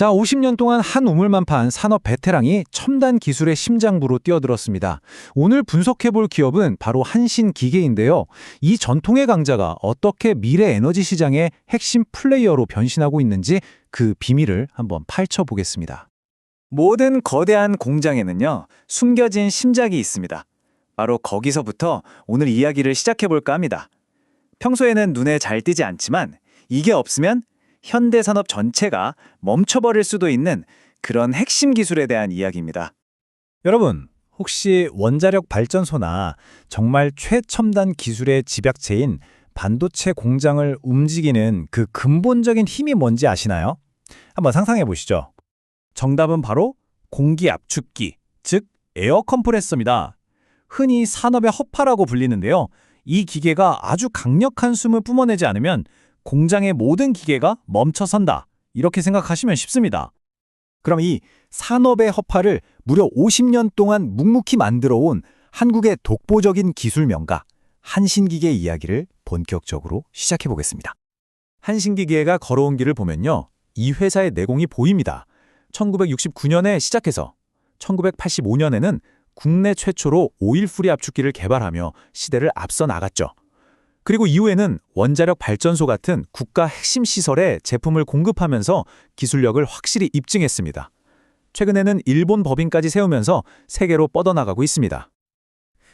자, 50년 동안 한 우물만 판 산업 베테랑이 첨단 기술의 심장부로 뛰어들었습니다. 오늘 분석해볼 기업은 바로 한신 기계인데요. 이 전통의 강자가 어떻게 미래 에너지 시장의 핵심 플레이어로 변신하고 있는지 그 비밀을 한번 파헤쳐보겠습니다. 모든 거대한 공장에는요, 숨겨진 심장이 있습니다. 바로 거기서부터 오늘 이야기를 시작해볼까 합니다. 평소에는 눈에 잘 띄지 않지만 이게 없으면 현대 산업 전체가 멈춰버릴 수도 있는 그런 핵심 기술에 대한 이야기입니다. 여러분, 혹시 원자력 발전소나 정말 최첨단 기술의 집약체인 반도체 공장을 움직이는 그 근본적인 힘이 뭔지 아시나요? 한번 상상해 보시죠. 정답은 바로 공기 압축기, 즉 에어 컴프레서입니다. 흔히 산업의 허파라고 불리는데요. 이 기계가 아주 강력한 숨을 뿜어내지 않으면 공장의 모든 기계가 멈춰선다. 이렇게 생각하시면 쉽습니다. 그럼 이 산업의 허파를 무려 50년 동안 묵묵히 만들어 온 한국의 독보적인 기술 명가 한신기계 이야기를 본격적으로 시작해 보겠습니다. 한신기계가 걸어온 길을 보면요. 이 회사의 내공이 보입니다. 1969년에 시작해서 1985년에는 국내 최초로 오일 프리 압축기를 개발하며 시대를 앞서 나갔죠. 그리고 이후에는 원자력 발전소 같은 국가 핵심 시설에 제품을 공급하면서 기술력을 확실히 입증했습니다. 최근에는 일본 법인까지 세우면서 세계로 뻗어나가고 있습니다.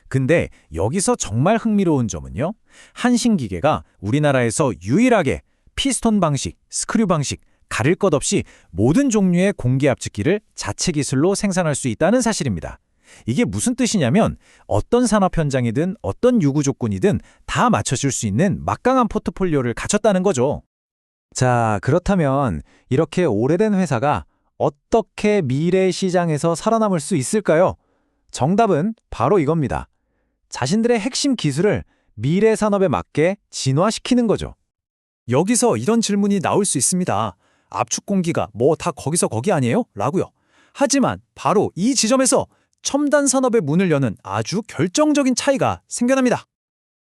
근데 여기서 정말 흥미로운 점은요. 한신기계가 우리나라에서 유일하게 피스톤 방식, 스크류 방식, 가릴 것 없이 모든 종류의 공기 압축기를 자체 기술로 생산할 수 있다는 사실입니다. 이게 무슨 뜻이냐면 어떤 산업 현장이든 어떤 요구 조건이든 다 맞춰줄 수 있는 막강한 포트폴리오를 갖췄다는 거죠. 자, 그렇다면 이렇게 오래된 회사가 어떻게 미래 시장에서 살아남을 수 있을까요? 정답은 바로 이겁니다. 자신들의 핵심 기술을 미래 산업에 맞게 진화시키는 거죠. 여기서 이런 질문이 나올 수 있습니다. 압축 공기가 뭐 다 거기서 거기 아니에요? 라고요. 하지만 바로 이 지점에서 첨단 산업의 문을 여는 아주 결정적인 차이가 생겨납니다.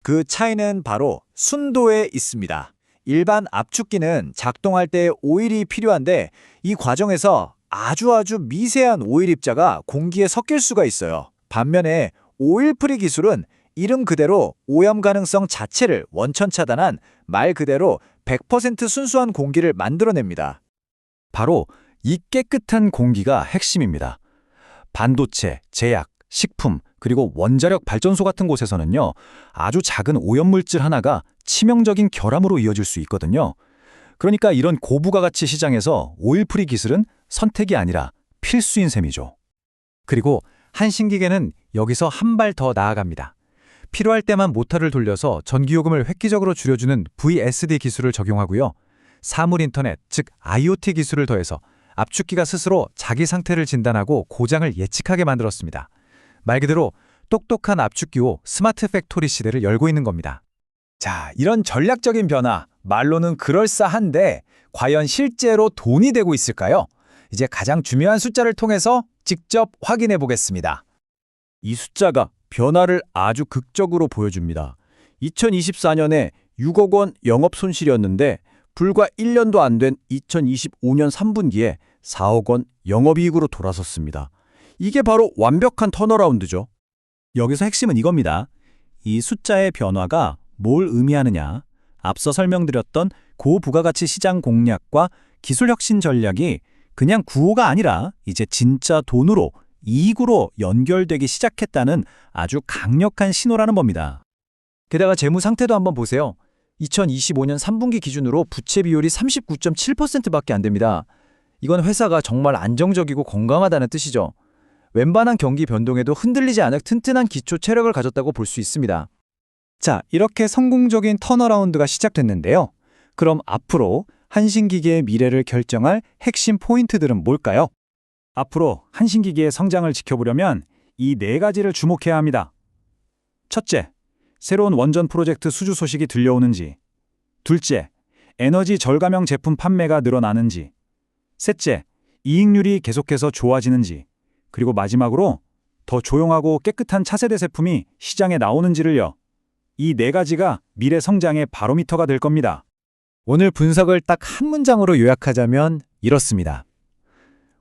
그 차이는 바로 순도에 있습니다. 일반 압축기는 작동할 때 오일이 필요한데 이 과정에서 아주 아주 미세한 오일 입자가 공기에 섞일 수가 있어요. 반면에 오일 프리 기술은 이름 그대로 오염 가능성 자체를 원천 차단한 말 그대로 100% 순수한 공기를 만들어냅니다. 바로 이 깨끗한 공기가 핵심입니다. 반도체, 제약, 식품, 그리고 원자력 발전소 같은 곳에서는요, 아주 작은 오염물질 하나가 치명적인 결함으로 이어질 수 있거든요. 그러니까 이런 고부가가치 시장에서 오일프리 기술은 선택이 아니라 필수인 셈이죠. 그리고 한신기계는 여기서 한 발 더 나아갑니다. 필요할 때만 모터를 돌려서 전기요금을 획기적으로 줄여주는 VSD 기술을 적용하고요. 사물 인터넷, 즉 IoT 기술을 더해서 압축기가 스스로 자기 상태를 진단하고 고장을 예측하게 만들었습니다. 말 그대로 똑똑한 압축기호 스마트 팩토리 시대를 열고 있는 겁니다. 자, 이런 전략적인 변화, 말로는 그럴싸한데 과연 실제로 돈이 되고 있을까요? 이제 가장 중요한 숫자를 통해서 직접 확인해 보겠습니다. 이 숫자가 변화를 아주 극적으로 보여줍니다. 2024년에 6억 원 영업 손실이었는데 불과 1년도 안 된 2025년 3분기에 4억 원 영업이익으로 돌아섰습니다. 이게 바로 완벽한 턴어라운드죠. 여기서 핵심은 이겁니다. 이 숫자의 변화가 뭘 의미하느냐. 앞서 설명드렸던 고부가가치 시장 공략과 기술 혁신 전략이 그냥 구호가 아니라 이제 진짜 돈으로 이익으로 연결되기 시작했다는 아주 강력한 신호라는 겁니다. 게다가 재무 상태도 한번 보세요. 2025년 3분기 기준으로 부채 비율이 39.7%밖에 안 됩니다. 이건 회사가 정말 안정적이고 건강하다는 뜻이죠. 웬만한 경기 변동에도 흔들리지 않을 튼튼한 기초 체력을 가졌다고 볼 수 있습니다. 자, 이렇게 성공적인 턴어라운드가 시작됐는데요. 그럼 앞으로 한신기계의 미래를 결정할 핵심 포인트들은 뭘까요? 앞으로 한신기계의 성장을 지켜보려면 이 네 가지를 주목해야 합니다. 첫째, 새로운 원전 프로젝트 수주 소식이 들려오는지. 둘째, 에너지 절감형 제품 판매가 늘어나는지. 셋째, 이익률이 계속해서 좋아지는지. 그리고 마지막으로 더 조용하고 깨끗한 차세대 제품이 시장에 나오는지를요. 이 네 가지가 미래 성장의 바로미터가 될 겁니다. 오늘 분석을 딱 한 문장으로 요약하자면 이렇습니다.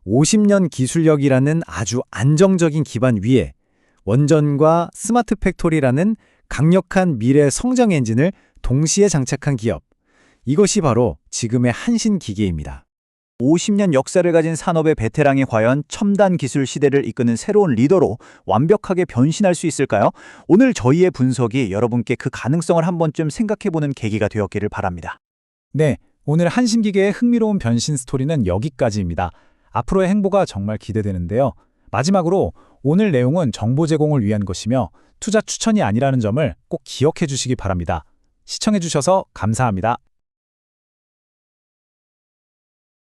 50년 기술력이라는 아주 안정적인 기반 위에 원전과 스마트 팩토리라는 강력한 미래 성장 엔진을 동시에 장착한 기업. 이것이 바로 지금의 한신 기계입니다. 50년 역사를 가진 산업의 베테랑이 과연 첨단 기술 시대를 이끄는 새로운 리더로 완벽하게 변신할 수 있을까요? 오늘 저희의 분석이 여러분께 그 가능성을 한 번쯤 생각해보는 계기가 되었기를 바랍니다. 네, 오늘 한신기계의 흥미로운 변신 스토리는 여기까지입니다. 앞으로의 행보가 정말 기대되는데요. 마지막으로 오늘 내용은 정보 제공을 위한 것이며 투자 추천이 아니라는 점을 꼭 기억해 주시기 바랍니다. 시청해 주셔서 감사합니다.